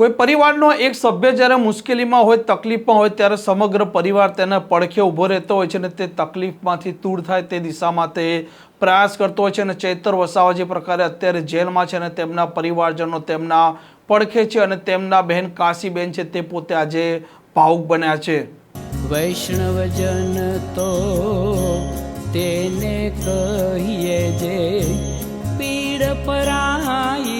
કોઈ પરિવારનો એક સભ્ય જ્યારે મુશ્કેલીમાં હોય, તકલીફમાં હોય, ત્યારે સમગ્ર પરિવાર તેના પડખે ઊભો રહેતો હોય છે અને તે તકલીફમાંથી દૂર થાય તે દિશામાં તે પ્રયાસ કરતો હોય છે અને ચૈતર વસાવા જે પ્રકારે અત્યારે જેલમાં છે અને તેમના પરિવારજનો તેમના પડખે છે અને તેમના બહેન કાશીબેન છે તે પોતે આજે ભાવુક બન્યા છે. વૈષ્ણવજન તો તેને કહીએ જે પીડ પરાઈ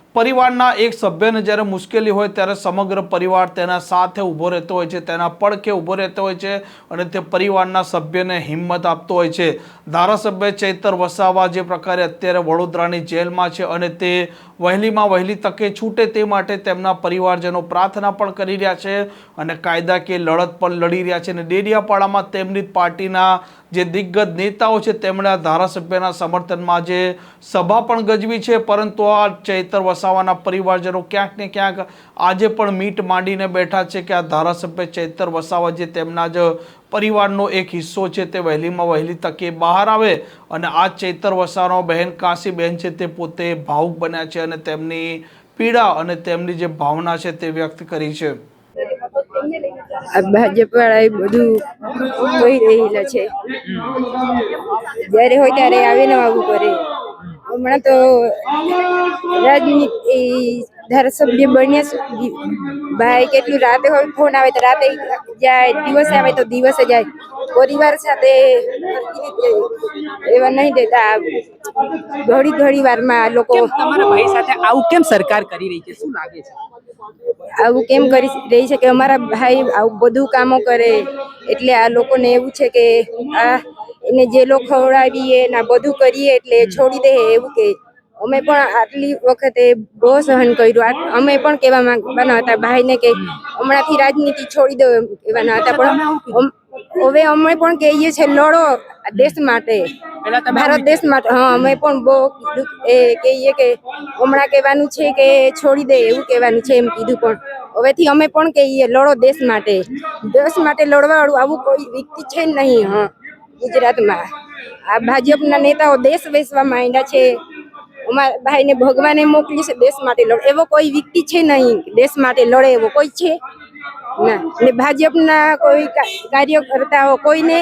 પરિવારના એક સભ્યને જ્યારે મુશ્કેલી હોય ત્યારે સમગ્ર પરિવાર તેના સાથે ઊભો રહેતો હોય છે, તેના પડખે ઊભો રહેતો હોય છે અને તે પરિવારના સભ્યને હિંમત આપતો હોય છે. ધારાસભ્ય ચૈતર વસાવા જે પ્રકારે અત્યારે વડોદરાની જેલમાં છે અને તે વહેલીમાં વહેલી તકે છૂટે તે માટે તેમના પરિવારજનો પ્રાર્થના પણ કરી રહ્યા છે અને કાયદાકીય લડત પણ લડી રહ્યા છે અને ડેડિયાપાડામાં તેમની પાર્ટીના જે દિગ્ગજ નેતાઓ છે, તેમણે આ ધારાસભ્યના સમર્થનમાં જે સભા પણ ગજવી છે. પરંતુ આ ચૈતર વસાવાના પરિવારજનો ક્યાંક ને ક્યાંક આજે પણ મીટ માંડીને બેઠા છે કે આ ધારાસભ્ય ચૈતર વસાવા જે તેમના જ પરિવારનો એક હિસ્સો છે તે વહેલીમાં વહેલી તકે બહાર આવે અને આ ચૈતર વસાવાનો બહેન કાશીબહેન છે તે પોતે ભાવુક બન્યા છે અને તેમની પીડા અને તેમની જે ભાવના છે તે વ્યક્ત કરી છે. ભાજપ વાળા બધું રહેલા છે. જ્યારે હોય ત્યારે આવીને આવું કરે હમણાં તો રાજનીતિ ધારાસભ્ય બન્યા સુધી ભાઈ કેટલું રાતે હોય ફોન આવે તો રાતે જાય દિવસે આવે તો દિવસે જાય. પરિવાર સાથે એવા નહીં દેતા. ઘડી ઘડી વારમાં લોકો તમારા ભાઈ સાથે આવું કેમ સરકાર કરી રહી છે? શું લાગે છે? આવું કેમ કરી રહી છે કે અમારા ભાઈ આવું બધું કામો કરે એટલે આ લોકોને એવું છે કે આ એને જેલો ખવડાવીએ ના બધું કરીએ એટલે છોડી દે એવું કે. અમે પણ આટલી વખતે બહુ સહન કર્યું. અમે પણ કહેવા માંગવાના હતા ભાઈને કે હમણાંથી રાજનીતિ છોડી દો એમ કહેવાના હતા. પણ હવે અમે પણ કહીએ છીએ લડો આ દેશ માટે. ભારત દેશ માટે. હા અમે પણ બહુ કીધું એ કહીએ કે હમણાં કહેવાનું છે કે છોડી દે એવું કહેવાનું છે એમ કીધું પણ હવેથી અમે પણ કહીએ લડો દેશ માટે. દેશ માટે લડવાવાળું આવું કોઈ વ્યક્તિ છે નહીં હા. ગુજરાતમાં. આ ભાજપના નેતાઓ દેશ વેચવા માંડ્યા છે. અમારા ભાઈને ભગવાને મોકલી છે દેશ માટે લડે. એવો કોઈ વ્યક્તિ છે નહીં દેશ માટે લડે એવો કોઈ છે? ના. ને ભાજપના કોઈ કા- કાર્યકર્તાઓ કોઈને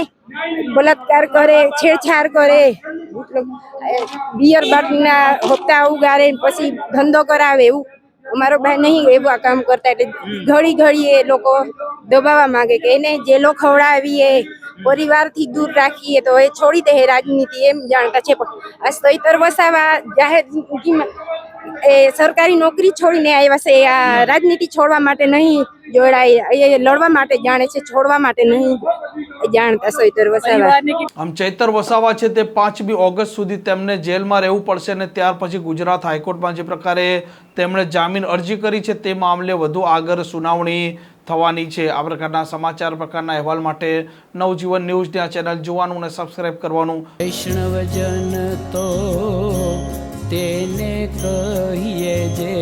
બલાત્કાર કરે, છેડછાડ કરે બિયર બાટના હપ્તા ઉગાડે પછી ધંધો કરાવે એવું અમારો ભાઈ નહીં એવું આ કામ કરતા. એટલે ઘડી ઘડી એ લોકો દબાવવા માંગે કે એને જેલો ખવડાવીએ પરિવારથી દૂર રાખીએ તો એ છોડી દે રાજનીતિ એમ જાણતા છે પણ. આ સૈતર વસાવા જાહેર એ સરકારી નોકરી છોડીને આવ્યા છે. આ રાજનીતિ છોડવા માટે નહીં જોડાય એ લડવા માટે જાણે છે છોડવા માટે નહીં જાણતા સૈતર વસાવા. આમ ચૈતર વસાવા છે તે પાંચમી ઓગસ્ટ સુધી તેમને જેલમાં રહેવું પડશે અને ત્યાર પછી ગુજરાત હાઈકોર્ટમાં જે પ્રકારે તેમણે જામીન અરજી કરી છે તે મામલે વધુ આગળ સુનાવણી થવાની છે. આ પ્રકારના સમાચાર, પ્રકારના અહેવાલ માટે નવજીવન ન્યૂઝની આ ચેનલ જોવાનું અને સબસ્ક્રાઇબ કરવાનું. વૈષ્ણવજન તો તેને કહીએ જે